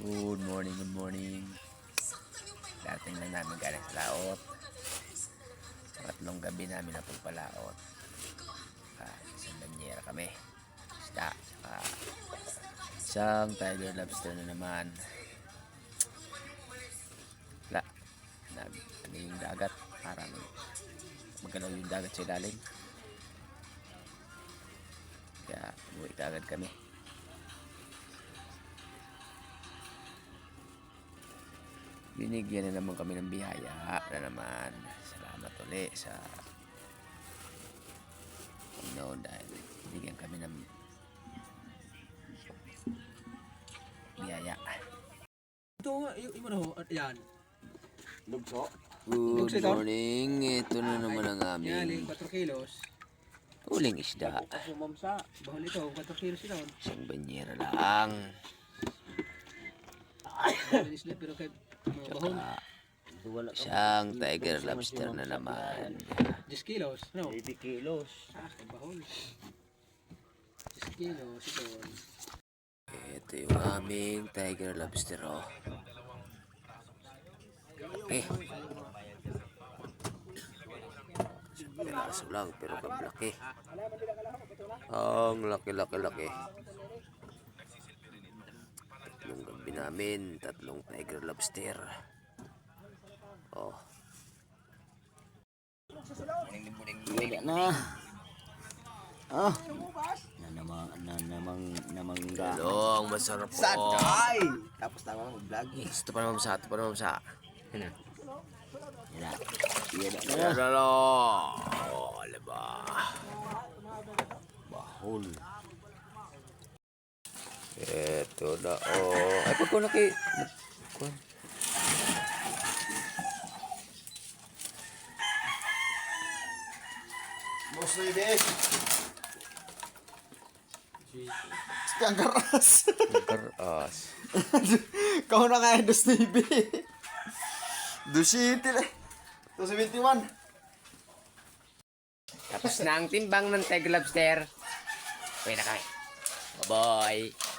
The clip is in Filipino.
Good morning, good morning. Dating lang namin galing sa laot. Pangatlong gabi namin na pagpalaot. Ah, isang banyera kami. Isda. Ah, isang tiger lobster na naman. Wala. Nag, ano yung dagat. Parang magalaw yung dagat sa ilalim. Kaya umuwi kagad kami. Binigyan na naman kami ng biyaya na naman. Salamat uli sa Panginoon dahil binigyan kami ng biyaya. Ito nga, yung yung ano, at yan. Lugso. Good ito? morning. Ito na naman ang Yan, aming yung 4 kilos. huling isda. Sumamsa. Bahol ito, 4 kilos yun. Isang banyera lang. Na, pero kay mga bahol, Wala ka. Isang tiger lobster na naman. 10 kilos. No? 80 kilos. Ah, bahol. 10 kilos, ito. Ito yung aming tiger lobster oh. Eh. Piraso lang pero kablaki. Ang laki-laki-laki. Tatlong gabi namin, tatlong tiger lobster. Oh. Wala na. Ah. Na namang na namang namang ga. Hello, ang masarap po. Satay. Tapos tama mo vlog. Ito pa naman sa, ito pa naman sa. Na. Yan. Yan na. Yan na. Oh, alam ba? Bahol. Ito na, oh. Ay, pag ko naki... Kuwan. Boss Luis. Ang karas. Karas. Kau na nga dos na. 271. Tapos na ang timbang ng Teg Lobster. Uwi na kami. Bye-bye.